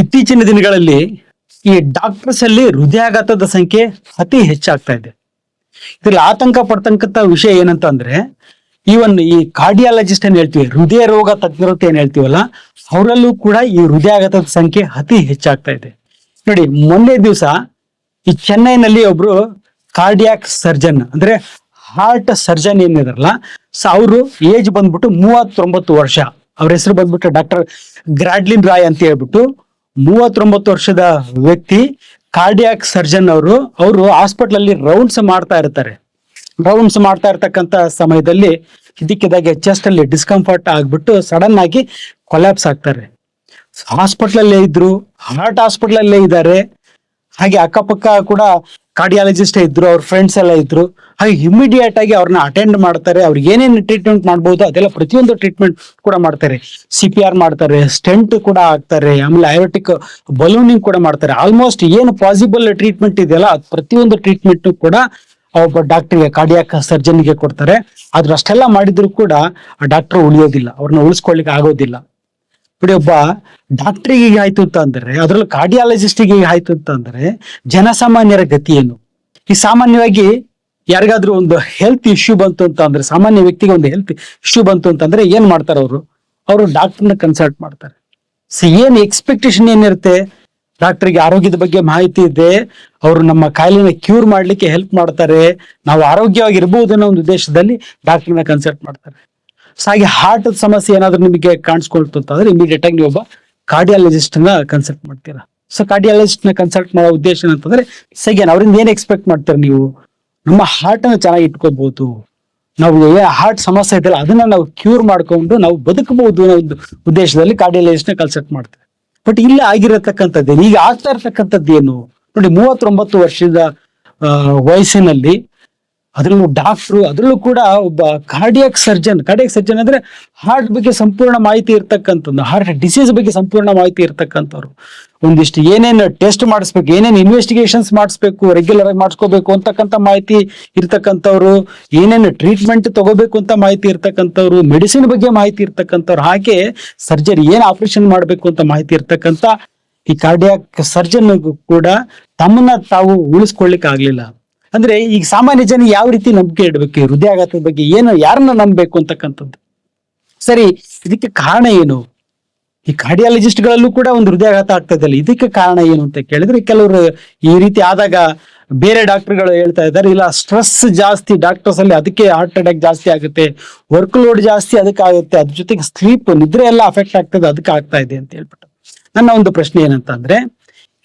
ಇತ್ತೀಚಿನ ದಿನಗಳಲ್ಲಿ ಈ ಡಾಕ್ಟರ್ಸ್ ಅಲ್ಲಿ ಹೃದಯಾಘಾತದ ಸಂಖ್ಯೆ ಅತಿ ಹೆಚ್ಚಾಗ್ತಾ ಇದೆ. ಇದ್ರಲ್ಲಿ ಆತಂಕ ಪಡ್ತಕ್ಕಂಥ ವಿಷಯ ಏನಂತ ಅಂದ್ರೆ ಈವನ್ ಈ ಕಾರ್ಡಿಯಾಲಜಿಸ್ಟ್ ಏನ್ ಹೇಳ್ತೀವಿ, ಹೃದಯ ರೋಗ ತಜ್ಞರು ಏನ್ ಹೇಳ್ತೀವಲ್ಲ, ಅವರಲ್ಲೂ ಕೂಡ ಈ ಹೃದಯಾಘಾತದ ಸಂಖ್ಯೆ ಅತಿ ಹೆಚ್ಚಾಗ್ತಾ ಇದೆ. ನೋಡಿ, ಮೊನ್ನೆ ದಿವಸ ಈ ಚೆನ್ನೈನಲ್ಲಿ ಒಬ್ರು ಕಾರ್ಡಿಯಾಕ್ ಸರ್ಜನ್ ಅಂದ್ರೆ ಹಾರ್ಟ್ ಸರ್ಜನ್ ಏನಿದಾರಲ್ಲ ಸೊ ಅವರು ಏಜ್ ಬಂದ್ಬಿಟ್ಟು ಮೂವತ್ತೊಂಬತ್ತು ವರ್ಷ. ಅವ್ರ ಹೆಸರು ಬಂದ್ಬಿಟ್ಟು ಡಾಕ್ಟರ್ ಗ್ರಾಡ್ಲಿನ್ ರಾಯ್ ಅಂತ ಹೇಳ್ಬಿಟ್ಟು ಮೂವತ್ತೊಂಬತ್ತು ವರ್ಷದ ವ್ಯಕ್ತಿ ಕಾರ್ಡಿಯಾಕ್ ಸರ್ಜನ್ ಅವರು ಅವರು ಹಾಸ್ಪಿಟಲ್ ಅಲ್ಲಿ ರೌಂಡ್ಸ್ ಮಾಡ್ತಾ ಇರ್ತಾರೆ. ರೌಂಡ್ಸ್ ಮಾಡ್ತಾ ಇರ್ತಕ್ಕಂತ ಸಮಯದಲ್ಲಿ ಇದಕ್ಕಿದಾಗೆ ಚೆಸ್ಟ್ ಅಲ್ಲಿ ಡಿಸ್ಕಂಫರ್ಟ್ ಆಗ್ಬಿಟ್ಟು ಸಡನ್ ಆಗಿ ಕೊಲ್ಯಾಪ್ಸ್ ಆಗ್ತಾರೆ. ಹಾಸ್ಪಿಟ್ಲಲ್ಲೇ ಇದ್ರು ಹಾರ್ಟ್ ಹಾಸ್ಪಿಟ್ಲಲ್ಲೇ ಇದ್ದಾರೆ. ಹಾಗೆ ಅಕ್ಕಪಕ್ಕ ಕೂಡ ಕಾರ್ಡಿಯಾಲಜಿಸ್ಟ್ ಇದ್ರು, ಅವ್ರ ಫ್ರೆಂಡ್ಸ್ ಎಲ್ಲ ಇದ್ರು, ಹಾಗೆ ಇಮಿಡಿಯೇಟ್ ಆಗಿ ಅವ್ರನ್ನ ಅಟೆಂಡ್ ಮಾಡ್ತಾರೆ ಅವ್ರಿಗೆ ಏನೇನು ಟ್ರೀಟ್ಮೆಂಟ್ ಮಾಡ್ಬೋದು, ಅದೆಲ್ಲ ಪ್ರತಿಯೊಂದು ಟ್ರೀಟ್ಮೆಂಟ್ ಕೂಡ ಮಾಡ್ತಾರೆ. ಸಿ ಪಿ ಆರ್ ಮಾಡ್ತಾರೆ ಸ್ಟೆಂಟ್ ಕೂಡ ಹಾಕ್ತಾರೆ, ಆಮೇಲೆ ಐರೋಟಿಕ್ ಬಲೂನಿಂಗ್ ಕೂಡ ಮಾಡ್ತಾರೆ. ಆಲ್ಮೋಸ್ಟ್ ಏನು ಪಾಸಿಬಲ್ ಟ್ರೀಟ್ಮೆಂಟ್ ಇದೆಯಲ್ಲ, ಅದು ಪ್ರತಿಯೊಂದು ಟ್ರೀಟ್ಮೆಂಟ್ ಕೂಡ ಒಬ್ಬ ಡಾಕ್ಟರ್ಗೆ ಕಾರ್ಡಿಯಾಕ್ ಸರ್ಜನ್ಗೆ ಕೊಡ್ತಾರೆ. ಆದ್ರೆ ಅಷ್ಟೆಲ್ಲ ಮಾಡಿದ್ರು ಕೂಡ ಆ ಡಾಕ್ಟರ್ ಉಳಿಯೋದಿಲ್ಲ ಅವ್ರನ್ನ ಉಳಿಸ್ಕೊಳ್ಳಿಕ್ಕೆ ಆಗೋದಿಲ್ಲ. ನೋಡಿ ಒಬ್ಬ ಡಾಕ್ಟ್ರಿಗೆ ಹೀಗೆ ಆಯ್ತು ಅಂತ ಅಂದ್ರೆ, ಅದ್ರಲ್ಲೂ ಕಾರ್ಡಿಯಾಲಜಿಸ್ಟಿಗೆ ಹೀಗೆ ಆಯ್ತು ಅಂತ ಅಂದ್ರೆ, ಜನಸಾಮಾನ್ಯರ ಗತಿ ಏನು? ಈ ಸಾಮಾನ್ಯವಾಗಿ ಯಾರಿಗಾದ್ರೂ ಒಂದು ಹೆಲ್ತ್ ಇಶ್ಯೂ ಬಂತು ಅಂತ ಅಂದ್ರೆ, ಸಾಮಾನ್ಯ ವ್ಯಕ್ತಿಗೆ ಒಂದು ಹೆಲ್ತ್ ಇಶ್ಯೂ ಬಂತು ಅಂತಂದ್ರೆ ಏನ್ ಮಾಡ್ತಾರೆ ಅವರು? ಅವರು ಡಾಕ್ಟರ್ನ ಕನ್ಸಲ್ಟ್ ಮಾಡ್ತಾರೆ. ಸೊ ಏನ್ ಎಕ್ಸ್ಪೆಕ್ಟೇಷನ್ ಏನಿರುತ್ತೆ? ಡಾಕ್ಟರ್ಗೆ ಆರೋಗ್ಯದ ಬಗ್ಗೆ ಮಾಹಿತಿ ಇದೆ, ಅವರು ನಮ್ಮ ಕಾಯಿಲೆನ ಕ್ಯೂರ್ ಮಾಡ್ಲಿಕ್ಕೆ ಹೆಲ್ಪ್ ಮಾಡ್ತಾರೆ, ನಾವು ಆರೋಗ್ಯವಾಗಿ ಇರಬಹುದು ಅನ್ನೋ ಒಂದು ಉದ್ದೇಶದಲ್ಲಿ ಡಾಕ್ಟರ್ನ ಕನ್ಸಲ್ಟ್ ಮಾಡ್ತಾರೆ. ಸೊ ಹಾಗೆ ಹಾರ್ಟ್ ಸಮಸ್ಯೆ ಏನಾದ್ರೂ ನಿಮಗೆ ಕಾಣಿಸ್ಕೊಳ್ತು ಅಂತಂದ್ರೆ ಇಮಿಡಿಯೇಟ್ ಆಗಿ ನೀವು ಒಬ್ಬ ಕಾರ್ಡಿಯಾಲಜಿಸ್ಟ್ನ ಕನ್ಸಲ್ಟ್ ಮಾಡ್ತೀರಾ. ಸೊ ಕಾರ್ಡಿಯಾಲಜಿಸ್ಟ್ನ ಕನ್ಸಲ್ಟ್ ಮಾಡೋ ಉದ್ದೇಶ ಏನಂತಂದ್ರೆ ಸೆಗೆನ್ ಅವರಿಂದ ಏನ್ ಎಕ್ಸ್ಪೆಕ್ಟ್ ಮಾಡ್ತಾರೆ ನೀವು? ನಮ್ಮ ಹಾರ್ಟ್ ಅನ್ನ ಚೆನ್ನಾಗಿ ಇಟ್ಕೋಬಹುದು ನಾವು ಹಾರ್ಟ್ ಸಮಸ್ಯೆ ಇದೆಯಲ್ಲ ಅದನ್ನ ನಾವು ಕ್ಯೂರ್ ಮಾಡ್ಕೊಂಡು ನಾವು ಬದುಕಬಹುದು ಅನ್ನೋ ಒಂದು ಉದ್ದೇಶದಲ್ಲಿ ಕಾರ್ಡಿಯಾಲಜಿಸ್ಟ್ನ ಕನ್ಸಲ್ಟ್ ಮಾಡ್ತಾರೆ ಬಟ್ ಇಲ್ಲಿ ಆಗಿರತಕ್ಕಂಥದ್ದು ಈಗ ಆಗ್ತಾ ಇರತಕ್ಕಂಥದ್ದು ನೋಡಿ, ಮೂವತ್ತೊಂಬತ್ತು ವರ್ಷದ ವಯಸ್ಸಿನಲ್ಲಿ ಅದರಲ್ಲೂ ಡಾಕ್ಟ್ರು, ಅದರಲ್ಲೂ ಕೂಡ ಒಬ್ಬ ಕಾರ್ಡಿಯಾಕ್ ಸರ್ಜನ್ ಕಾರ್ಡಿಯಾಕ್ ಸರ್ಜನ್ ಅಂದ್ರೆ ಹಾರ್ಟ್ ಬಗ್ಗೆ ಸಂಪೂರ್ಣ ಮಾಹಿತಿ ಇರ್ತಕ್ಕಂಥದ್ದು ಹಾರ್ಟ್ ಡಿಸೀಸ್ ಬಗ್ಗೆ ಸಂಪೂರ್ಣ ಮಾಹಿತಿ ಇರ್ತಕ್ಕಂಥವ್ರು. ಒಂದಿಷ್ಟು ಏನೇನು ಟೆಸ್ಟ್ ಮಾಡಿಸ್ಬೇಕು, ಏನೇನು ಇನ್ವೆಸ್ಟಿಗೇಷನ್ಸ್ ಮಾಡಿಸ್ಬೇಕು ರೆಗ್ಯುಲರ್ ಆಗಿ ಮಾಡಿಸ್ಕೋಬೇಕು ಅಂತಕ್ಕಂಥ ಮಾಹಿತಿ ಇರ್ತಕ್ಕಂಥವ್ರು, ಏನೇನು ಟ್ರೀಟ್ಮೆಂಟ್ ತಗೋಬೇಕು ಅಂತ ಮಾಹಿತಿ ಇರ್ತಕ್ಕಂಥವ್ರು ಮೆಡಿಸಿನ್ ಬಗ್ಗೆ ಮಾಹಿತಿ ಇರ್ತಕ್ಕಂಥವ್ರು, ಹಾಗೆ ಸರ್ಜರಿ ಏನು ಆಪರೇಷನ್ ಮಾಡಬೇಕು ಅಂತ ಮಾಹಿತಿ ಇರ್ತಕ್ಕಂಥ ಈ ಕಾರ್ಡಿಯಾಕ್ ಸರ್ಜನ್ ಕೂಡ ತಮ್ಮನ್ನ ತಾವು ಉಳಿಸ್ಕೊಳ್ಲಿಕ್ಕೆ ಆಗ್ಲಿಲ್ಲ ಅಂದ್ರೆ ಈಗ ಸಾಮಾನ್ಯ ಜನ ಯಾವ ರೀತಿ ನಂಬಿಕೆ ಇಡಬೇಕು? ಹೃದಯಾಘಾತದ ಬಗ್ಗೆ ಏನು ಯಾರನ್ನ ನಂಬಬೇಕು ಅಂತಕ್ಕಂಥದ್ದು? ಸರಿ, ಇದಕ್ಕೆ ಕಾರಣ ಏನು? ಈ ಕಾರ್ಡಿಯಾಲಜಿಸ್ಟ್ ಗಳಲ್ಲೂ ಕೂಡ ಒಂದು ಹೃದಯಾಘಾತ ಆಗ್ತಾ ಇದೆಯಲ್ಲ ಇದಕ್ಕೆ ಕಾರಣ ಏನು ಅಂತ ಕೇಳಿದ್ರೆ ಕೆಲವರು ಈ ರೀತಿ ಆದಾಗ ಬೇರೆ ಡಾಕ್ಟರ್ಗಳು ಹೇಳ್ತಾ ಇದ್ದಾರೆ, ಇಲ್ಲ, ಸ್ಟ್ರೆಸ್ ಜಾಸ್ತಿ, ಡಾಕ್ಟರ್ಸ್ ಅಲ್ಲಿ ಅದಕ್ಕೆ ಹಾರ್ಟ್ ಅಟ್ಯಾಕ್ ಜಾಸ್ತಿ ಆಗುತ್ತೆ ವರ್ಕ್ ಲೋಡ್ ಜಾಸ್ತಿ ಅದಕ್ಕೆ ಆಗುತ್ತೆ, ಅದ್ರ ಜೊತೆಗೆ ಸ್ಲೀಪ್ ನಿದ್ರೆ ಎಲ್ಲ ಅಫೆಕ್ಟ್ ಆಗ್ತದೆ, ಅದಕ್ಕೆ ಆಗ್ತಾ ಇದೆ ಅಂತ ಹೇಳ್ಬಿಟ್ಟು. ನನ್ನ ಒಂದು ಪ್ರಶ್ನೆ ಏನಂತ ಅಂದ್ರೆ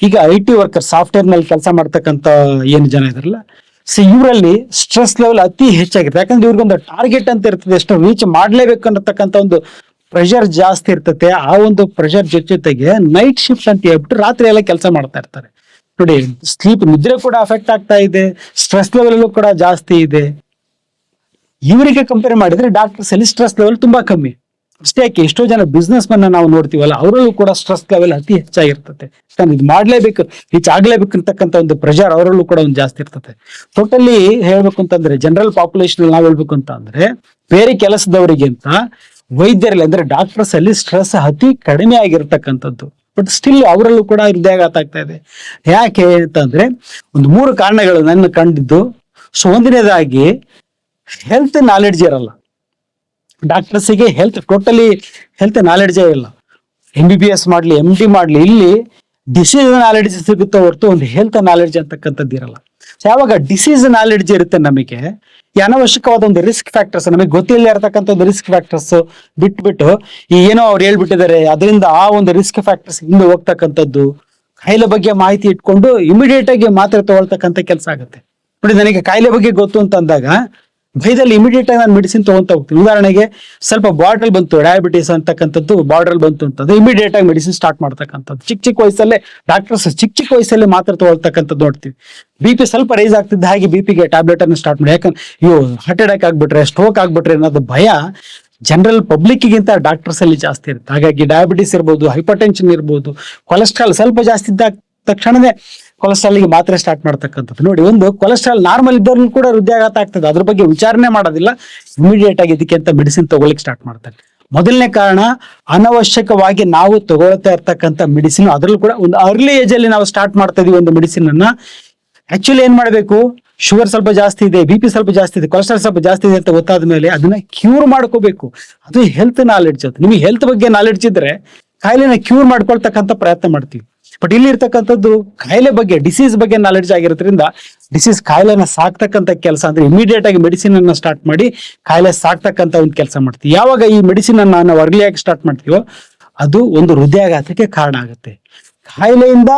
ಈಗ ಐ ಟಿ ವರ್ಕರ್ ಸಾಫ್ಟ್ವೇರ್ನಲ್ಲಿ ಕೆಲಸ ಮಾಡ್ತಕ್ಕಂತ ಏನು ಜನ ಇದಾರಲ್ಲ ಸೊ ಇವರಲ್ಲಿ ಸ್ಟ್ರೆಸ್ ಲೆವೆಲ್ ಅತಿ ಹೆಚ್ಚಾಗಿರುತ್ತೆ. ಯಾಕಂದ್ರೆ ಇವ್ರಿಗೊಂದು ಟಾರ್ಗೆಟ್ ಅಂತ ಇರ್ತದೆ, ಎಷ್ಟು ರೀಚ್ ಮಾಡ್ಲೇಬೇಕು ಅನ್ನತಕ್ಕಂಥ ಒಂದು ಪ್ರೆಷರ್ ಜಾಸ್ತಿ ಇರ್ತದೆ ಆ ಒಂದು ಪ್ರೆಷರ್ ಜೊತೆಗೆ ನೈಟ್ ಶಿಫ್ಟ್ ಅಂತ ಹೇಳ್ಬಿಟ್ಟು ರಾತ್ರಿ ಎಲ್ಲ ಕೆಲಸ ಮಾಡ್ತಾ ಇರ್ತಾರೆ. ನೋಡಿ ಸ್ಲೀಪ್ ನಿದ್ರೆ ಕೂಡ ಅಫೆಕ್ಟ್ ಆಗ್ತಾ ಇದೆ ಸ್ಟ್ರೆಸ್ ಲೆವೆಲ್ ಕೂಡ ಜಾಸ್ತಿ ಇದೆ. ಇವರಿಗೆ ಕಂಪೇರ್ ಮಾಡಿದ್ರೆ ಡಾಕ್ಟರ್ಸ್ ಅಲ್ಲಿ ಸ್ಟ್ರೆಸ್ ಲೆವೆಲ್ ತುಂಬಾ ಕಮ್ಮಿ. ಅಷ್ಟೇ ಯಾಕೆ, ಎಷ್ಟೋ ಜನ ಬಿಸ್ನೆಸ್ ಮನ್ನ ನಾವು ನೋಡ್ತೀವಲ್ಲ, ಅವರಲ್ಲೂ ಕೂಡ ಸ್ಟ್ರೆಸ್ ಲೆವೆಲ್ ಅತಿ ಹೆಚ್ಚಾಗಿರ್ತದೆ ಯಾಕಂದ್ರೆ ಇದು ಮಾಡ್ಲೇಬೇಕು ರೀಚ್ ಆಗ್ಲೇಬೇಕು ಅಂತಕ್ಕಂಥ ಒಂದು ಪ್ರೆಷರ್ ಅವರಲ್ಲೂ ಕೂಡ ಒಂದು ಜಾಸ್ತಿ ಇರ್ತದೆ ಟೋಟಲಿ ಹೇಳ್ಬೇಕು ಅಂತಂದ್ರೆ ಜನರಲ್ ಪಾಪ್ಯುಲೇಷನ್ ನಾವು ಹೇಳ್ಬೇಕು ಅಂತ ಅಂದ್ರೆ, ಬೇರೆ ಕೆಲಸದವರಿಗಿಂತ ವೈದ್ಯರಲ್ಲಿ, ಅಂದ್ರೆ ಡಾಕ್ಟರ್ಸ್ ಅಲ್ಲಿ ಸ್ಟ್ರೆಸ್ ಅತಿ ಕಡಿಮೆ ಆಗಿರ್ತಕ್ಕಂಥದ್ದು. ಬಟ್ ಸ್ಟಿಲ್ ಅವರಲ್ಲೂ ಕೂಡ ಹೃದಯಾಘಾತ ಆಗ್ತಾ ಇದೆ. ಯಾಕೆ ಅಂತಂದ್ರೆ ಒಂದು ಮೂರು ಕಾರಣಗಳು ನನ್ನ ಕಂಡಿದ್ದು. ಸೊ ಒಂದನೇದಾಗಿ ಹೆಲ್ತ್ ನಾಲೆಡ್ಜ್ ಇರಲ್ಲ. ಡಾಕ್ಟರ್ಸಿಗೆ ಹೆಲ್ತ್ ಟೋಟಲಿ ಹೆಲ್ತ್ ನಾಲೆಡ್ಜೇ ಇಲ್ಲ. ಎಂ ಬಿ ಬಿ ಎಸ್ ಮಾಡಲಿ ಎಂ ಡಿ ಮಾಡಲಿ, ಇಲ್ಲಿ ಡಿಸೀಸ್ ನಾಲೆಡ್ಜ್ ಸಿಗುತ್ತೆ ಹೊರತು ಒಂದು ಹೆಲ್ತ್ ನಾಲೆಡ್ಜ್ ಅಂತಕ್ಕಂಥದ್ದು ಇರಲ್ಲ. ಸೊ ಯಾವಾಗ ಡಿಸೀಸ್ ನಾಲೆಡ್ಜ್ ಇರುತ್ತೆ ನಮಗೆ ಅನವಶ್ಯಕವಾದ ಒಂದು ರಿಸ್ಕ್ ಫ್ಯಾಕ್ಟರ್ಸ್ ನಮಗೆ ಗೊತ್ತಿಲ್ಲ ಇರತಕ್ಕಂಥ ಒಂದು ರಿಸ್ಕ್ ಫ್ಯಾಕ್ಟರ್ಸ್ ಬಿಟ್ಬಿಟ್ಟು ಏನೋ ಅವ್ರು ಹೇಳ್ಬಿಟ್ಟಿದ್ದಾರೆ, ಅದರಿಂದ ಆ ಒಂದು ರಿಸ್ಕ್ ಫ್ಯಾಕ್ಟರ್ಸ್ ಹಿಂದೆ ಹೋಗ್ತಕ್ಕಂಥದ್ದು, ಕಾಯಿಲೆ ಬಗ್ಗೆ ಮಾಹಿತಿ ಇಟ್ಕೊಂಡು ಇಮಿಡಿಯೇಟ್ ಆಗಿ ಮಾತ್ರೆ ತಗೊಳ್ತಕ್ಕಂಥ ಕೆಲಸ ಆಗುತ್ತೆ. ನೋಡಿ, ನನಗೆ ಕಾಯಿಲೆ ಬಗ್ಗೆ ಗೊತ್ತು ಅಂತ ಅಂದಾಗ ಭಯದಲ್ಲಿ ಇಮಿಡಿಯೇಟ್ ಆಗಿ ನಾನು ಮೆಡಿಸಿನ್ ತಗೊಂತ ಹೋಗ್ತೀನಿ. ಉದಾಹರಣೆಗೆ ಸ್ವಲ್ಪ ಬಾರ್ಡ್ರಲ್ ಬಂತು ಡಯಾಬಿಟಿಸ್ ಅಂತಕ್ಕಂಥದ್ದು ಬಾರ್ಡ್ರಲ್ ಬಂತು ಅಂತಂದ್ರೆ ಇಮಿಡಿಯೇಟ್ ಆಗಿ ಮೆಡಿಸಿನ್ ಸ್ಟಾರ್ಟ್ ಮಾಡ್ತಕ್ಕಂಥದ್ದು. ಚಿಕ್ಕ ಚಿಕ್ಕ ವಯಸ್ಸಲ್ಲೇ ಡಾಕ್ಟರ್ಸ್ ಚಿಕ್ಕ ಚಿಕ್ಕ ವಯಸ್ಸಲ್ಲೇ ಮಾತ್ರ ತಗೊಳ್ತಕ್ಕಂಥದ್ದು ನೋಡ್ತೀವಿ. ಬಿ ಪಿ ಸ್ವಲ್ಪ ರೈಸ್ ಆಗ್ತಿದ್ದ ಹಾಗೆ ಬಿ ಪಿಗೆ ಟ್ಯಾಬ್ಲೆಟ್ ಅನ್ನು ಸ್ಟಾರ್ಟ್ ಮಾಡಿ. ಯಾಕಂದ್ರೆ ಅಯ್ಯೋ ಹಾರ್ಟ್ ಅಟ್ಯಾಕ್ ಆಗ್ಬಿಟ್ರೆ ಸ್ಟ್ರೋಕ್ ಆಗ್ಬಿಟ್ರೆ ಅನ್ನೋದು ಭಯ ಜನರಲ್ ಪಬ್ಲಿಕ್ಗಿಂತ ಡಾಕ್ಟರ್ಸ್ ಅಲ್ಲಿ ಜಾಸ್ತಿ ಇರುತ್ತೆ. ಹಾಗಾಗಿ ಡಯಾಬಿಟಿಸ್ ಇರ್ಬೋದು ಹೈಪರ್ ಟೆನ್ಷನ್ ಇರ್ಬೋದು ಕೊಲೆಸ್ಟ್ರಾಲ್ ಸ್ವಲ್ಪ ಜಾಸ್ತಿ ಇದ್ದ ತಕ್ಷಣನೇ ಕೊಲೆಸ್ಟ್ರಾಲ್ಗೆ ಮಾತ್ರೆ ಸ್ಟಾರ್ಟ್ ಮಾಡ್ತಕ್ಕಂಥದ್ದು. ನೋಡಿ, ಒಂದು ಕೊಲೆಸ್ಟ್ರಾಲ್ ನಾರ್ಮಲ್ ಇದ್ದವ್ರನ್ನ ಕೂಡ ಹೃದಯಾಘಾತ ಆಗ್ತದೆ. ಅದ್ರ ಬಗ್ಗೆ ವಿಚಾರಣೆ ಮಾಡೋದಿಲ್ಲ. ಇಮಿಡಿಯೇಟ್ ಆಗಿ ಇದಕ್ಕೆ ಅಂತ ಮೆಡಿಸಿನ್ ತಗೊಳ್ಳಿಕ್ಕೆ ಸ್ಟಾರ್ಟ್ ಮಾಡ್ತಾರೆ. ಮೊದಲನೇ ಕಾರಣ, ಅನವಶ್ಯಕವಾಗಿ ನಾವು ತಗೊಳ್ತಾ ಇರ್ತಕ್ಕಂಥ ಮೆಡಿಸಿನ್ ಅದರಲ್ಲೂ ಕೂಡ ಒಂದು ಅರ್ಲಿ ಏಜ್ ಅಲ್ಲಿ ನಾವು ಸ್ಟಾರ್ಟ್ ಮಾಡ್ತಾ ಇದೀವಿ ಒಂದು ಮೆಡಿಸಿನ್ ಅನ್ನ. ಆಕ್ಚುಲಿ ಏನ್ ಮಾಡಬೇಕು? ಶುಗರ್ ಸ್ವಲ್ಪ ಜಾಸ್ತಿ ಇದೆ ಬಿ ಪಿ ಸ್ವಲ್ಪ ಜಾಸ್ತಿ ಇದೆ ಕೊಲೆಸ್ಟ್ರಾಲ್ ಸ್ವಲ್ಪ ಜಾಸ್ತಿ ಇದೆ ಅಂತ ಗೊತ್ತಾದ ಮೇಲೆ ಅದನ್ನ ಕ್ಯೂರ್ ಮಾಡ್ಕೋಬೇಕು. ಅದು ಹೆಲ್ತ್ ನಾಲೆಡ್ಜ್ ಅದು ನಿಮಗೆ ಹೆಲ್ತ್ ಬಗ್ಗೆ ನಾಲೆಡ್ಜ್ ಇದ್ರೆ ಕಾಯಿಲೆನ ಕ್ಯೂರ್ ಮಾಡ್ಕೊಳ್ತಕ್ಕಂಥ ಪ್ರಯತ್ನ ಮಾಡ್ತೀವಿ. ಬಟ್ ಇಲ್ಲಿ ಇರ್ತಕ್ಕಂಥದ್ದು ಕಾಯಿಲೆ ಬಗ್ಗೆ ಡಿಸೀಸ್ ಬಗ್ಗೆ ನಾಲೆಡ್ಜ್ ಆಗಿರೋದ್ರಿಂದ ಡಿಸೀಸ್ ಕಾಯಿಲೆನ ಸಾಕ್ತಕ್ಕಂಥ ಕೆಲಸ ಅಂದ್ರೆ ಇಮಿಡಿಯೇಟ್ ಆಗಿ ಮೆಡಿಸಿನ್ ಅನ್ನ ಸ್ಟಾರ್ಟ್ ಮಾಡಿ ಕಾಯಿಲೆ ಸಾಕ್ತಕ್ಕಂಥ ಒಂದು ಕೆಲಸ ಮಾಡ್ತೀವಿ. ಯಾವಾಗ ಈ ಮೆಡಿಸಿನ್ ಅನ್ನ ನಾವು ಅರ್ಲಿಯಾಗಿ ಸ್ಟಾರ್ಟ್ ಮಾಡ್ತೀವೋ ಅದು ಒಂದು ಹೃದಯಾಘಾತಕ್ಕೆ ಕಾರಣ ಆಗುತ್ತೆ. ಕಾಯಿಲೆಯಿಂದ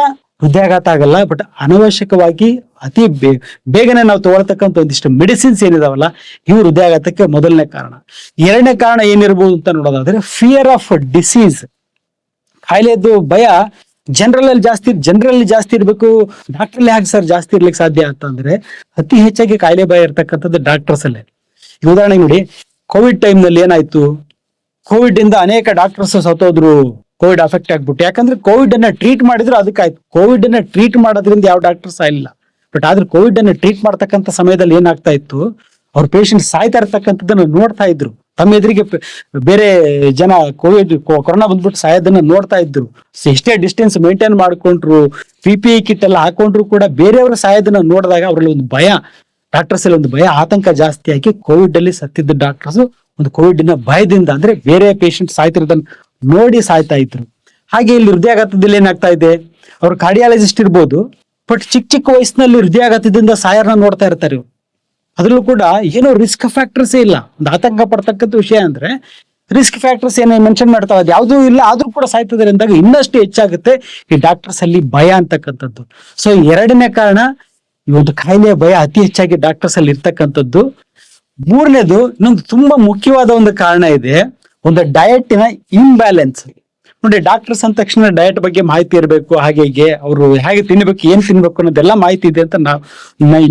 ಹೃದಯಾಘಾತ ಆಗಲ್ಲ ಬಟ್ ಅನವಶ್ಯಕವಾಗಿ ಅತಿ ಬೇಗನೆ ನಾವು ತಗೊಳ್ತಕ್ಕಂಥ ಒಂದಿಷ್ಟು ಮೆಡಿಸಿನ್ಸ್ ಏನಿದಾವಲ್ಲ, ಇವು ಹೃದಯಾಘಾತಕ್ಕೆ ಮೊದಲನೇ ಕಾರಣ. ಎರಡನೇ ಕಾರಣ ಏನಿರ್ಬೋದು ಅಂತ ನೋಡೋದಾದ್ರೆ ಫಿಯರ್ ಆಫ್ ಡಿಸೀಸ್ ಕಾಯಿಲೆದ್ದು ಭಯ ಜನರಲ್ ಅಲ್ಲಿ ಜಾಸ್ತಿ ಜನರಲ್ಲಿ ಜಾಸ್ತಿ ಇರಬೇಕು ಡಾಕ್ಟ್ರಲ್ಲಿ ಹೇಗೆ ಸರ್ ಜಾಸ್ತಿ ಇರ್ಲಿಕ್ಕೆ ಸಾಧ್ಯ ಅಂತಂದ್ರೆ ಅತಿ ಹೆಚ್ಚಾಗಿ ಕಾಯಿಲೆ ಭಯ ಇರ್ತಕ್ಕಂಥದ್ದು ಡಾಕ್ಟರ್ಸ್ ಅಲ್ಲೇ. ಈಗ ಉದಾಹರಣೆಗೆ ನೋಡಿ ಕೋವಿಡ್ ಟೈಮ್ನಲ್ಲಿ ಏನಾಯ್ತು? ಕೋವಿಡ್ ಇಂದ ಅನೇಕ ಡಾಕ್ಟರ್ಸ್ ಸತ್ತೋದ್ರು ಕೋವಿಡ್ ಅಫೆಕ್ಟ್ ಆಗ್ಬಿಟ್ಟು. ಯಾಕಂದ್ರೆ ಕೋವಿಡ್ ಅನ್ನ ಟ್ರೀಟ್ ಮಾಡಿದ್ರು ಅದಕ್ಕಾಯ್ತು. ಕೋವಿಡ್ ಅನ್ನ ಟ್ರೀಟ್ ಮಾಡೋದ್ರಿಂದ ಯಾವ ಡಾಕ್ಟರ್ಸ್ ಇಲ್ಲ ಬಟ್ ಆದ್ರೆ ಕೋವಿಡ್ ಅನ್ನ ಟ್ರೀಟ್ ಮಾಡ್ತಕ್ಕಂಥ ಸಮಯದಲ್ಲಿ ಏನಾಗ್ತಾ ಇತ್ತು? ಅವ್ರ ಪೇಷಂಟ್ ಸಾಯ್ತಾ ಇರ್ತಕ್ಕಂಥದ್ದನ್ನು ನೋಡ್ತಾ ಇದ್ರು. ತಮ್ಮ ಎದುರಿಗೆ ಬೇರೆ ಜನ ಕೋವಿಡ್ ಕೊರೋನಾ ಬಂದ್ಬಿಟ್ಟು ಸಾಯೋದನ್ನ ನೋಡ್ತಾ ಇದ್ರು. ಎಷ್ಟೇ ಡಿಸ್ಟೆನ್ಸ್ ಮೇಂಟೈನ್ ಮಾಡ್ಕೊಂಡ್ರು ಪಿ ಪಿ ಕಿಟ್ ಎಲ್ಲ ಹಾಕೊಂಡ್ರು ಕೂಡ ಬೇರೆಯವರ ಸಾಯೋದನ್ನ ನೋಡಿದಾಗ ಅವರಲ್ಲಿ ಒಂದು ಭಯ. ಡಾಕ್ಟರ್ಸ್ ಅಲ್ಲಿ ಒಂದು ಭಯ, ಆತಂಕ ಜಾಸ್ತಿ ಆಗಿ ಕೋವಿಡ್ ಅಲ್ಲಿ ಸತ್ತಿದ್ದ ಡಾಕ್ಟರ್ಸ್ ಒಂದು ಕೋವಿಡ್ನ ಭಯದಿಂದ ಅಂದ್ರೆ ಬೇರೆ ಪೇಷಂಟ್ ಸಾಯ್ತಿರೋದನ್ನ ನೋಡಿ ಸಾಯ್ತಾ ಇದ್ರು. ಹಾಗೆ ಇಲ್ಲಿ ಹೃದಯಾಘಾತದಲ್ಲಿ ಏನಾಗ್ತಾ ಇದೆ? ಅವ್ರು ಕಾರ್ಡಿಯಾಲಜಿಸ್ಟ್ ಇರ್ಬೋದು ಬಟ್ ಚಿಕ್ಕ ಚಿಕ್ಕ ವಯಸ್ಸಿನಲ್ಲಿ ಹೃದಯಾಘಾತದಿಂದ ಸಾಯರ್ನ ನೋಡ್ತಾ ಇರ್ತಾರೆ ಇವ್ರು. ಅದ್ರಲ್ಲೂ ಕೂಡ ಏನೋ ರಿಸ್ಕ್ ಫ್ಯಾಕ್ಟರ್ಸ್ ಇಲ್ಲ. ಒಂದು ಆತಂಕ ಪಡ್ತಕ್ಕಂಥ ವಿಷಯ ಅಂದ್ರೆ ರಿಸ್ಕ್ ಫ್ಯಾಕ್ಟರ್ಸ್ ಏನೇ ಮೆನ್ಷನ್ ಮಾಡ್ತಾವ, ಅದು ಯಾವುದೂ ಇಲ್ಲ, ಆದ್ರೂ ಕೂಡ ಸಾಯ್ತದೆ ಅಂದಾಗ ಇನ್ನಷ್ಟು ಹೆಚ್ಚಾಗುತ್ತೆ ಈ ಡಾಕ್ಟರ್ಸ್ ಅಲ್ಲಿ ಭಯ ಅಂತಕ್ಕಂಥದ್ದು. ಸೊ ಎರಡನೇ ಕಾರಣ, ಈ ಒಂದು ಕಾಯಿಲೆಯ ಭಯ ಅತಿ ಹೆಚ್ಚಾಗಿ ಡಾಕ್ಟರ್ಸ್ ಅಲ್ಲಿ ಇರ್ತಕ್ಕಂಥದ್ದು. ಮೂರನೇದು, ಇನ್ನೊಂದು ತುಂಬಾ ಮುಖ್ಯವಾದ ಒಂದು ಕಾರಣ ಇದೆ, ಒಂದು ಡಯಟಿನ ಇಂಬ್ಯಾಲೆನ್ಸ್ ನೋಡಿ ಡಾಕ್ಟರ್ಸ್ ಅಂದ ತಕ್ಷಣ ಡಯಟ್ ಬಗ್ಗೆ ಮಾಹಿತಿ ಇರಬೇಕು, ಹಾಗೆ ಹೀಗೆ, ಅವರು ಹೇಗೆ ತಿನ್ಬೇಕು, ಏನ್ ತಿನ್ಬೇಕು ಅನ್ನೋದೆಲ್ಲ ಮಾಹಿತಿ ಇದೆ ಅಂತ ನಾವು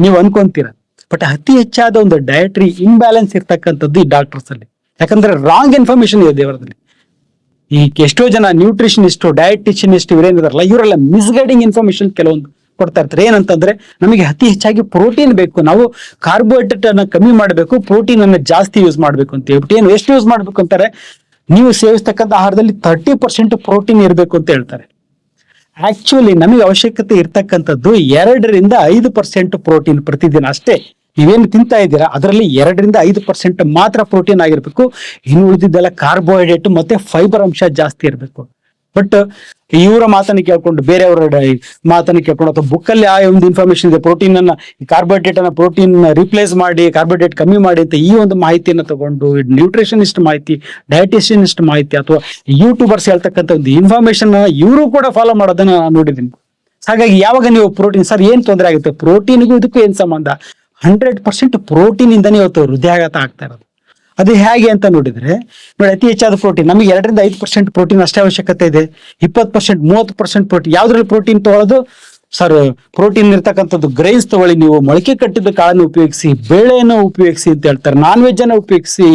ನೀವು ಅನ್ಕೊಂತೀರ. ಬಟ್ ಅತಿ ಹೆಚ್ಚಾದ ಒಂದು ಡಯಟ್ರಿ ಇಂಬ್ಯಾಲೆನ್ಸ್ ಇರ್ತಕ್ಕಂಥದ್ದು ಈ ಡಾಕ್ಟರ್ಸ್ ಅಲ್ಲಿ. ಯಾಕಂದ್ರೆ ರಾಂಗ್ ಇನ್ಫಾರ್ಮೇಶನ್ ಇದೆ ದೇವರದಲ್ಲಿ. ಈ ಎಷ್ಟೋ ಜನ ನ್ಯೂಟ್ರಿಷನಿಸ್ಟ್ ಡಯಟಿಷನಿಸ್ಟ್ ಇವರೇನಿದಾರಲ್ಲ ಇವರೆಲ್ಲ ಮಿಸ್ಗೈಡಿಂಗ್ ಇನ್ಫಾರ್ಮೇಶನ್ ಕೆಲವೊಂದು ಕೊಡ್ತಾ ಇರ್ತಾರೆ. ಏನಂತಂದ್ರೆ ನಮಗೆ ಅತಿ ಹೆಚ್ಚಾಗಿ ಪ್ರೋಟೀನ್ ಬೇಕು. ನಾವು ಕಾರ್ಬೋಹೈಡ್ರೇಟ್ ಅನ್ನ ಕಮ್ಮಿ ಮಾಡಬೇಕು ಪ್ರೋಟೀನ್ ಅನ್ನ ಜಾಸ್ತಿ ಯೂಸ್ ಮಾಡಬೇಕು ಅಂತ ಹೇಳ್ಬಿಟ್ಟು. ಏನು, ಎಷ್ಟು ಯೂಸ್ ಮಾಡ್ಬೇಕು ಅಂತಾರೆ? ನೀವು ಸೇವಿಸ್ತಕ್ಕಂಥ ಆಹಾರದಲ್ಲಿ ತರ್ಟಿ ಪರ್ಸೆಂಟ್ ಪ್ರೋಟೀನ್ ಇರಬೇಕು ಅಂತ ಹೇಳ್ತಾರೆ. ಆಕ್ಚುಲಿ ನಮಗೆ ಅವಶ್ಯಕತೆ ಇರ್ತಕ್ಕಂಥದ್ದು ಎರಡರಿಂದ ಐದು ಪರ್ಸೆಂಟ್ ಪ್ರೋಟೀನ್ ಪ್ರತಿದಿನ ಅಷ್ಟೇ. ನೀವೇನು ತಿಂತಾ ಇದ್ದೀರಾ? ಅದರಲ್ಲಿ ಎರಡರಿಂದ ಐದು ಪರ್ಸೆಂಟ್ ಮಾತ್ರ ಪ್ರೋಟೀನ್ ಆಗಿರ್ಬೇಕು. ಇನ್ನು ಉಳಿದಿದ್ದೆಲ್ಲ ಕಾರ್ಬೋಹೈಡ್ರೇಟ್ ಮತ್ತೆ ಫೈಬರ್ ಅಂಶ ಜಾಸ್ತಿ ಇರಬೇಕು. ಬಟ್ ಇವರ ಮಾತನ್ನ ಕೇಳ್ಕೊಂಡು ಬೇರೆಯವರ ಮಾತನ್ನ ಕೇಳ್ಕೊಂಡು ಅಥವಾ ಬುಕ್ಕಲ್ಲಿ ಆ ಒಂದು ಇನ್ಫಾರ್ಮೇಶನ್ ಇದೆ ಪ್ರೋಟೀನ್ ಅನ್ನ ಕಾರ್ಬೋಹೈಡ್ರೇಟ್ ಅನ್ನ ಪ್ರೋಟೀನ್ ರಿಪ್ಲೇಸ್ ಮಾಡಿ ಕಾರ್ಬೋಹೈಡ್ರೇಟ್ ಕಮ್ಮಿ ಮಾಡಿ ಅಂತ ಈ ಒಂದು ಮಾಹಿತಿಯನ್ನ ತಗೊಂಡು ನ್ಯೂಟ್ರಿಷನಿಸ್ಟ್ ಮಾಹಿತಿ ಡಯಟಿಷಿಯನಿಸ್ಟ್ ಮಾಹಿತಿ ಅಥವಾ ಯೂಟ್ಯೂಬರ್ಸ್ ಹೇಳ್ತಕ್ಕಂಥ ಒಂದು ಇನ್ಫಾರ್ಮೇಶನ್ ಇವರು ಕೂಡ ಫಾಲೋ ಮಾಡೋದನ್ನ ನಾನು ನೋಡಿದ್ದೀನಿ. ಹಾಗಾಗಿ ಯಾವಾಗ ನೀವು ಪ್ರೋಟೀನ್ ಸರ್ ಏನ್ ತೊಂದರೆ ಆಗುತ್ತೆ? ಪ್ರೋಟೀನ್ಗೂ ಇದಕ್ಕೂ ಏನ್ ಸಂಬಂಧ? ಹಂಡ್ರೆಡ್ ಪರ್ಸೆಂಟ್ ಪ್ರೋಟೀನ್ ಇಂದನೇ ಇವತ್ತು ಹೃದಯಾಘಾತ ಆಗ್ತಾ ಇರೋದು. ಅದು ಹೇಗೆ ಅಂತ ನೋಡಿದ್ರೆ, ನೋಡಿ ಅತಿ ಹೆಚ್ಚಾದ ಪ್ರೋಟೀನ್ ನಮಗೆ ಎರಡರಿಂದ ಐದು ಪರ್ಸೆಂಟ್ ಪ್ರೋಟೀನ್ ಅಷ್ಟೇ ಅವಶ್ಯಕತೆ ಇದೆ. ಇಪ್ಪತ್ತು ಪರ್ಸೆಂಟ್ ಮೂವತ್ತು ಪರ್ಸೆಂಟ್ ಪ್ರೋಟೀನ್ ಯಾವ್ದ್ರಲ್ಲಿ ಪ್ರೋಟೀನ್ ತೊಗೊಳೋದು ಸರ್ ಪ್ರೋಟೀನ್ ಇರ್ತಕ್ಕಂಥದ್ದು ಗ್ರೈನ್ಸ್ ತಗೊಳ್ಳಿ ನೀವು. ಮೊಳಕೆ ಕಟ್ಟಿದ ಕಾಳನ್ನು ಉಪಯೋಗಿಸಿ, ಬೇಳೆಯನ್ನು ಉಪಯೋಗಿಸಿ ಅಂತ ಹೇಳ್ತಾರೆ. ನಾನ್ ವೆಜ್ ಅನ್ನ ಉಪಯೋಗಿಸಿ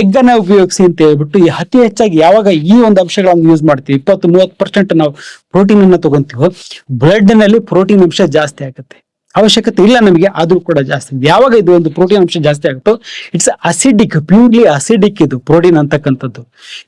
ಎಗ್ ಅನ್ನ ಉಪಯೋಗಿಸಿ ಅಂತ ಹೇಳ್ಬಿಟ್ಟು ಅತಿ ಹೆಚ್ಚಾಗಿ ಯಾವಾಗ ಈ ಒಂದು ಅಂಶಗಳನ್ನು ಯೂಸ್ ಮಾಡ್ತೀವಿ, ಇಪ್ಪತ್ತು, ಮೂವತ್ತು ಪರ್ಸೆಂಟ್ ನಾವು ಪ್ರೋಟೀನ್ ಅನ್ನ ತಗೊಂತೀವೋ ಬ್ಲಡ್ನಲ್ಲಿ ಪ್ರೋಟೀನ್ ಅಂಶ ಜಾಸ್ತಿ ಆಗುತ್ತೆ. ಅವಶ್ಯಕತೆ ಇಲ್ಲ ನಮಗೆ, ಆದ್ರೂ ಕೂಡ ಜಾಸ್ತಿ. ಯಾವಾಗ ಇದು ಒಂದು ಪ್ರೋಟೀನ್ ಅಂಶ ಜಾಸ್ತಿ ಆಗುತ್ತೋ ಇಟ್ಸ್ ಅಸಿಡಿಕ್ ಪ್ಯೂರ್ಲಿ ಅಸಿಡಿಕ್ ಇದು, ಪ್ರೋಟೀನ್ ಅಂತಕ್ಕಂಥದ್ದು.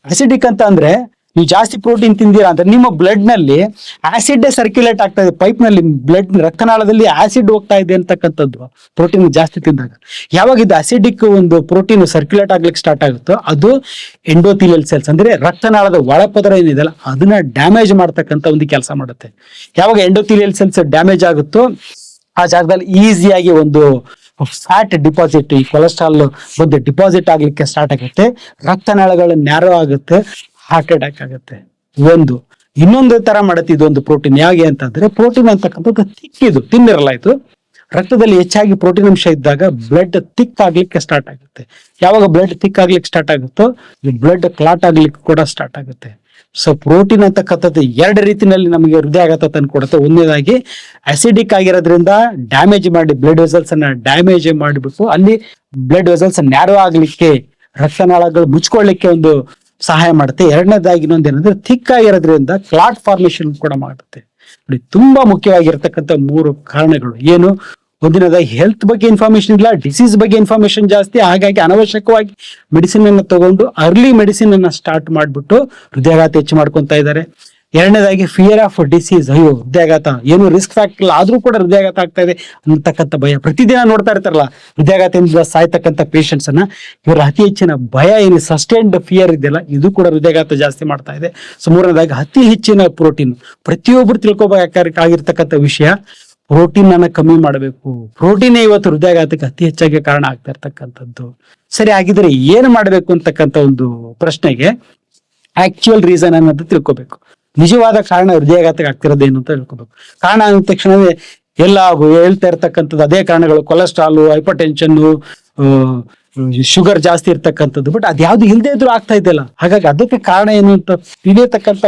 ಅಸಿಡಿಕ್ ಅಂತ ಅಂದ್ರೆ, ನೀವು ಜಾಸ್ತಿ ಪ್ರೋಟೀನ್ ತಿಂದಿರಾ ಅಂದ್ರೆ, ನಿಮ್ಮ ಬ್ಲಡ್ನಲ್ಲಿ ಆಸಿಡ್ ಸರ್ಕ್ಯುಲೇಟ್ ಆಗ್ತಾ ಇದೆ ಪೈಪ್ನಲ್ಲಿ ಬ್ಲಡ್ ರಕ್ತನಾಳದಲ್ಲಿ ಆಸಿಡ್ ಹೋಗ್ತಾ ಇದೆ ಅಂತಕ್ಕಂಥದ್ದು, ಪ್ರೋಟೀನ್ ಜಾಸ್ತಿ ತಿಂದಾಗ. ಯಾವಾಗ ಇದು ಅಸಿಡಿಕ್ ಒಂದು ಪ್ರೋಟೀನ್ ಸರ್ಕ್ಯುಲೇಟ್ ಆಗ್ಲಿಕ್ಕೆ ಸ್ಟಾರ್ಟ್ ಆಗುತ್ತೋ, ಅದು ಎಂಡೋಥಿಲಿಯಲ್ ಸೆಲ್ಸ್ ಅಂದ್ರೆ ರಕ್ತನಾಳದ ಒಳಪದರ ಏನಿದೆಯಲ್ಲ, ಅದನ್ನ ಡ್ಯಾಮೇಜ್ ಮಾಡ್ತಕ್ಕಂಥ ಒಂದು ಕೆಲಸ ಮಾಡುತ್ತೆ. ಯಾವಾಗ ಎಂಡೋಥಿಲಿಯಲ್ ಸೆಲ್ಸ್ ಡ್ಯಾಮೇಜ್ ಆಗುತ್ತೋ ಆ ಜಾಗದಲ್ಲಿ ಈಸಿಯಾಗಿ ಒಂದು ಫ್ಯಾಟ್ ಡಿಪಾಸಿಟ್, ಈ ಕೊಲೆಸ್ಟ್ರಾಲ್ ಬಂದು ಡಿಪಾಸಿಟ್ ಆಗ್ಲಿಕ್ಕೆ ಸ್ಟಾರ್ಟ್ ಆಗುತ್ತೆ. ರಕ್ತನಾಳಗಳು ನ್ಯಾರೋ ಆಗುತ್ತೆ ಹಾರ್ಟ್ ಅಟ್ಯಾಕ್ ಆಗುತ್ತೆ. ಒಂದು. ಇನ್ನೊಂದು ತರ ಮಾಡುತ್ತೆ ಇದೊಂದು ಪ್ರೋಟೀನ್ ಯಾಕೆ ಅಂತಂದ್ರೆ ಪ್ರೋಟೀನ್ ಅಂತಕ್ಕಂಥದ್ದು ತಿಕ್ಕಿದು ತಿನ್ನಿರಲ್ಲ ಇದು ರಕ್ತದಲ್ಲಿ ಹೆಚ್ಚಾಗಿ ಪ್ರೋಟೀನ್ ಅಂಶ ಇದ್ದಾಗ ಬ್ಲಡ್ ತಿಕ್ ಆಗ್ಲಿಕ್ಕೆ ಸ್ಟಾರ್ಟ್ ಆಗುತ್ತೆ. ಯಾವಾಗ ಬ್ಲಡ್ ತಿಕ್ ಆಗ್ಲಿಕ್ಕೆ ಸ್ಟಾರ್ಟ್ ಆಗುತ್ತೋ ಬ್ಲಡ್ ಕ್ಲಾಟ್ ಆಗ್ಲಿಕ್ಕೆ ಕೂಡ ಸ್ಟಾರ್ಟ್ ಆಗುತ್ತೆ. ಸೊ ಪ್ರೋಟೀನ್ ಅಂತಕ್ಕಂಥದ್ದು ಎರಡು ರೀತಿನಲ್ಲಿ ನಮಗೆ ಹೃದಯಾಘಾತ ತಂದು ಕೊಡುತ್ತೆ. ಒಂದನೇದಾಗಿ ಅಸಿಡಿಕ್ ಆಗಿರೋದ್ರಿಂದ ಡ್ಯಾಮೇಜ್ ಮಾಡಿ ಬ್ಲಡ್ ವೆಸಲ್ಸ್ ಅನ್ನ ಡ್ಯಾಮೇಜ್ ಮಾಡಿಬಿಟ್ಟು ಅಲ್ಲಿ ಬ್ಲಡ್ ವೆಸಲ್ಸ್ ನ್ಯಾರೋ ಆಗ್ಲಿಕ್ಕೆ ರಕ್ತನಾಳಗಳು ಮುಚ್ಕೊಳ್ಳಿಕ್ಕೆ ಒಂದು ಸಹಾಯ ಮಾಡುತ್ತೆ. ಎರಡನೇದಾಗಿ ಇನ್ನೊಂದು ಏನಂದ್ರೆ ಥಿಕ್ ಆಗಿರೋದ್ರಿಂದ ಕ್ಲಾಟ್ ಫಾರ್ಮೇಶನ್ ಕೂಡ ಮಾಡುತ್ತೆ. ನೋಡಿ, ತುಂಬಾ ಮುಖ್ಯವಾಗಿರ್ತಕ್ಕಂಥ ಮೂರು ಕಾರಣಗಳು. ಏನು? ಒಂದಿನದಾಗಿ ಹೆಲ್ತ್ ಬಗ್ಗೆ ಇನ್ಫಾರ್ಮೇಶನ್ ಇಲ್ಲ ಡಿಸೀಸ್ ಬಗ್ಗೆ ಇನ್ಫಾರ್ಮೇಶನ್ ಜಾಸ್ತಿ. ಹಾಗಾಗಿ ಅನವಶ್ಯಕವಾಗಿ ಮೆಡಿಸಿನ್ ಅನ್ನು ತಗೊಂಡು ಅರ್ಲಿ ಮೆಡಿಸಿನ್ ಅನ್ನ ಸ್ಟಾರ್ಟ್ ಮಾಡ್ಬಿಟ್ಟು ಹೃದಯಾಘಾತ ಹೆಚ್ಚು ಮಾಡ್ಕೊಂತ ಇದ್ದಾರೆ. ಎರಡನೇದಾಗಿ ಫಿಯರ್ ಆಫ್ ಡಿಸೀಸ್ ಅಯ್ಯೋ, ಹೃದಯಾಘಾತ. ಏನು ರಿಸ್ಕ್ ಫ್ಯಾಕ್ಟರ್ ಇಲ್ಲ. ಆದ್ರೂ ಕೂಡ ಹೃದಯಾಘಾತ ಆಗ್ತಾ ಇದೆ ಅಂತಕ್ಕಂಥ ಭಯ. ಪ್ರತಿದಿನ ನೋಡ್ತಾ ಇರ್ತಾರಲ್ಲ, ಹೃದಯಾಘಾತದಿಂದ ಸಾಯ್ತಕ್ಕಂಥ ಪೇಷಂಟ್ಸ್ ಅನ್ನ, ಇವರ ಅತಿ ಹೆಚ್ಚಿನ ಭಯ ಏನು? ಸಸ್ಟೈನ್ಡ್ ಫಿಯರ್ ಇದೆಯಲ್ಲ, ಇದು ಕೂಡ ಹೃದಯಾಘಾತ ಜಾಸ್ತಿ ಮಾಡ್ತಾ ಇದೆ. ಸೊ ಮೂರನೇದಾಗಿ ಅತಿ ಹೆಚ್ಚಿನ ಪ್ರೋಟೀನ್ ಪ್ರತಿಯೊಬ್ಬರು ತಿಳ್ಕೊಬೇಕಾಗಿರ್ತಕ್ಕಂಥ ವಿಷಯ ಪ್ರೋಟೀನ್ ಅನ್ನ ಕಮ್ಮಿ ಮಾಡಬೇಕು. ಪ್ರೋಟೀನ್ ಇವತ್ತು ಹೃದಯಾಘಾತಕ್ಕೆ ಅತಿ ಹೆಚ್ಚಾಗಿ ಕಾರಣ ಆಗ್ತಾ ಇರ್ತಕ್ಕಂಥದ್ದು. ಸರಿ ಆಗಿದ್ರೆ ಏನು ಮಾಡಬೇಕು ಅಂತಕ್ಕಂಥ ಒಂದು ಪ್ರಶ್ನೆಗೆ ಆಕ್ಚುಯಲ್ ರೀಸನ್ ಅನ್ನೋದು ತಿಳ್ಕೊಬೇಕು. ನಿಜವಾದ ಕಾರಣ ಹೃದಯಾಘಾತಕ್ಕೆ ಆಗ್ತಿರೋದೇನು ಅಂತ ತಿಳ್ಕೊಬೇಕು. ಕಾರಣ ಅಂದ ತಕ್ಷಣವೇ ಎಲ್ಲ ಹೇಳ್ತಾ ಇರ್ತಕ್ಕಂಥದ್ದು ಅದೇ ಕಾರಣಗಳು ಕೊಲೆಸ್ಟ್ರಾಲು ಹೈಪರ್ ಟೆನ್ಷನ್ನು ಶುಗರ್ ಜಾಸ್ತಿ ಇರ್ತಕ್ಕಂಥದ್ದು ಬಟ್ ಅದ್ಯಾವ್ದು ಇಲ್ಲದೆ ಇದ್ರು ಆಗ್ತಾ ಇದೆಯಲ್ಲ. ಹಾಗಾಗಿ ಅದಕ್ಕೆ ಕಾರಣ ಏನು ಅಂತ ತಿಳಿಯತಕ್ಕಂಥ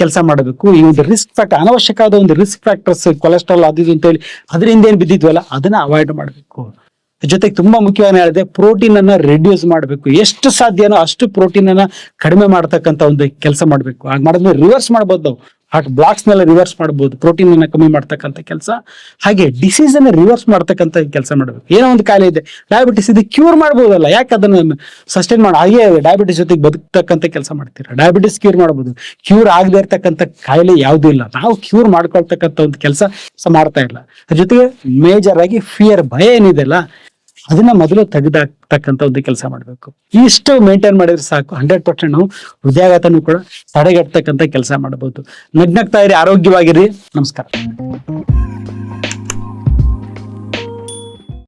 ಕೆಲಸ ಮಾಡಬೇಕು. ಈ ಒಂದು ರಿಸ್ಕ್ ಫ್ಯಾಕ್ಟರ್ ಅನವಶ್ಯಕವಾದ ಒಂದು ರಿಸ್ಕ್ ಫ್ಯಾಕ್ಟರ್ಸ್ ಕೊಲೆಸ್ಟ್ರಾಲ್ ಅದು ಅಂತ ಹೇಳಿ ಅದರಿಂದ ಏನು ಬಿದ್ದಿದ್ವಲ್ಲ, ಅದನ್ನ ಅವಾಯ್ಡ್ ಮಾಡಬೇಕು. ಜೊತೆಗೆ ತುಂಬಾ ಮುಖ್ಯವಾಗಿ ಹೇಳಿದೆ ಪ್ರೋಟೀನ್ ಅನ್ನ ರೆಡ್ಯೂಸ್ ಮಾಡಬೇಕು. ಎಷ್ಟು ಸಾಧ್ಯನೋ ಅಷ್ಟು ಪ್ರೋಟೀನ್ ಅನ್ನ ಕಡಿಮೆ ಮಾಡ್ತಕ್ಕಂಥ ಒಂದು ಕೆಲಸ ಮಾಡಬೇಕು. ಹಾಗೆ ಮಾಡಿದ್ಮೇಲೆ ರಿವರ್ಸ್ ಮಾಡಬಹುದು ನಾವು. ಹಾರ್ಟ್ ಬ್ಲಾಕ್ಸ್ ನೆಲ್ಲ ರಿವರ್ಸ್ ಮಾಡ್ಬೋದು ಪ್ರೋಟೀನ್ ಅನ್ನ ಕಮ್ಮಿ ಮಾಡ್ತಕ್ಕಂಥ ಕೆಲಸ. ಹಾಗೆ ಡಿಸೀಸ್ ಅನ್ನ ರಿವರ್ಸ್ ಮಾಡ್ತಕ್ಕಂಥ ಕೆಲಸ ಮಾಡಬೇಕು. ಏನೋ ಒಂದು ಕಾಯಿಲೆ ಇದೆ ಡಯಾಬಿಟಿಸ್ ಇದೆ ಕ್ಯೂರ್ ಮಾಡ್ಬೋದಲ್ಲ. ಯಾಕೆ ಅದನ್ನ ಸಸ್ಟೈನ್ ಮಾಡಿ, ಹಾಗೆ ಡಯಾಬಿಟಿಸ್ ಜೊತೆಗೆ ಬದುಕ್ತಕ್ಕಂಥ ಕೆಲಸ ಮಾಡ್ತೀರಾ? ಡಯಾಬಿಟಿಸ್ ಕ್ಯೂರ್ ಮಾಡ್ಬೋದು. ಕ್ಯೂರ್ ಆಗದೆ ಇರ್ತಕ್ಕಂಥ ಕಾಯಿಲೆ ಯಾವುದೂ ಇಲ್ಲ. ನಾವು ಕ್ಯೂರ್ ಮಾಡ್ಕೊಳ್ತಕ್ಕಂಥ ಒಂದು ಕೆಲಸ ಮಾಡ್ತಾ ಇಲ್ಲ. ಅದ್ರ ಜೊತೆಗೆ ಮೇಜರ್ ಆಗಿ ಫಿಯರ್ ಭಯ ಏನಿದೆಲ್ಲ ಅದನ್ನ ಮೊದಲು ತೆಗೆದಾಕ್ತಕ್ಕಂಥ ಒಂದು ಕೆಲಸ ಮಾಡಬೇಕು. ಇಷ್ಟು ಮೇಂಟೈನ್ ಮಾಡಿದ್ರೆ ಸಾಕು. ಹಂಡ್ರೆಡ್ ಪರ್ಸೆಂಟ್ ನಾವು ಹೃದಯಾಘಾತನೂ ಕೂಡ ತಡೆಗಟ್ಟತಕ್ಕಂಥ ಕೆಲಸ ಮಾಡಬಹುದು ನಗ್ನಗ್ತಾ ಇರಿ, ಆರೋಗ್ಯವಾಗಿರಿ. ನಮಸ್ಕಾರ.